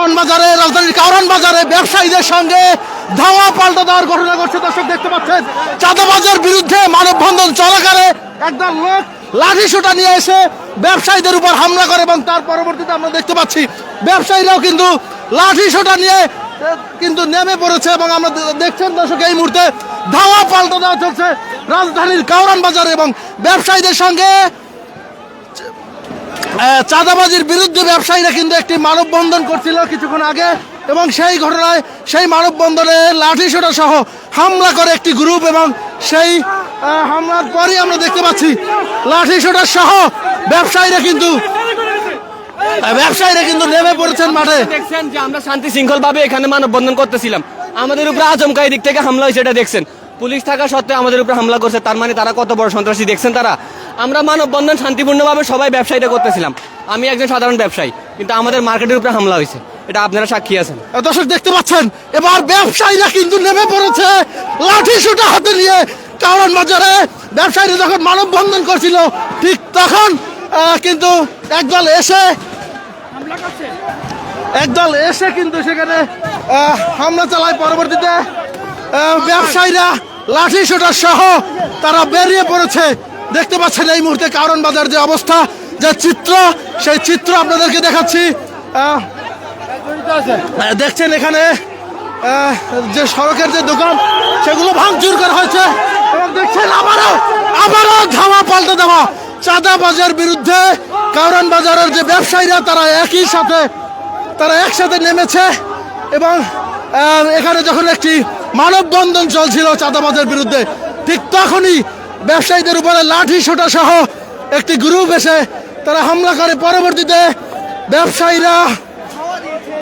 কারওয়ান বাজারে, রাজধানীর কারণ বাজারে ব্যবসায়ীদের সঙ্গে ধাওয়া পাল্টা দেওয়ার ঘটনা ঘটছে। দর্শক দেখতে পাচ্ছেন, চাঁদাবাজার বিরুদ্ধে মানববন্ধন চলাকালে একদল লোক লাঠি সোটা নিয়ে এসে ব্যবসায়ীদের উপর হামলা করে এবং তার পরবর্তীতে আমরা দেখতে পাচ্ছি, ব্যবসায়ীরাও কিন্তু লাঠি নিয়ে কিন্তু নেমে পড়েছে এবং আমরা দেখছেন দর্শক, এই মুহূর্তে ধাওয়া পাল্টা দেওয়া চলছে রাজধানীর কাউরান বাজারে এবং ব্যবসায়ীদের সঙ্গে চাঁদাবাজির বিরুদ্ধে ব্যবসায়ীরা কিন্তু একটি মানববন্ধন করছিল কিছুক্ষণ আগে, এবং সেই ঘটনায় সেই মানববন্ধনে লাঠি সোটা সহ হামলা করে একটি গ্রুপ, এবং সেই হামলার পরই আমরা দেখতে পাচ্ছি, লাঠি সোটা সহ ব্যবসায়ীরা কিন্তু ব্যবসায়ীরা কিন্তু নেমে পড়েছেন মাঠে। দেখছেন যে আমরা শান্তি শৃঙ্খল ভাবে এখানে মানববন্ধন করতেছিলাম। আমাদের উপরে আচমকা দিক থেকে হামলা হয়েছে, এটা দেখছেন। পুলিশ থাকা সত্ত্বেও আমাদের উপরে হামলা করছে, তার মানে তারা কত বড় সন্ত্রাসী দেখছেন তারা? আমরা মানববন্ধন শান্তিপূর্ণভাবে সবাই ব্যবসায়ীটা করতেছিলাম। আমি একজন সাধারণ ব্যবসায়ী, কিন্তু আমাদের মার্কেটের উপরে হামলা হয়েছে। এটা আপনারা সাক্ষী আছেন। দর্শক দেখতে পাচ্ছেন, এবার ব্যবসায়ীরা কিন্তু নেমে পড়েছে লাঠি সুটা হাতে নিয়ে কারণ বাজারে। ব্যবসায়ীরা যখন মানববন্ধন করছিল, ঠিক তখন কিন্তু একদল এসে একদল এসে কিন্তু সেখানে হামলা চালায়। পরবর্তীতে ব্যবসায়ীরা লাঠি সোটা সহ তারা বেরিয়ে পড়েছে। দেখতে পাচ্ছেন এই মুহূর্তে কারণ বাজার যে অবস্থা, যে চিত্র, সেই চিত্র আপনাদেরকে দেখাচ্ছি। দেখছেন এখানে যে সড়কের যে দোকান, সেগুলো ভাঙচুর করা হয়েছে। এবং দেখছেন আবারও আবারও ধাওয়া পাল্টে দেওয়া। চাঁদা বাজার বিরুদ্ধে কাউরান বাজারের যে ব্যবসায়ীরা, তারা একই সাথে, তারা একসাথে নেমেছে। এবং এখানে যখন একটি মানববন্ধন চলছিল চাঁদাবাজের বিরুদ্ধে, ঠিক তখনই ব্যবসায়ীদের উপরে লাঠি ছোটা সহ একটি গ্রুপ এসে তারা হামলা করে। পরবর্তীতে ব্যবসায়ীরা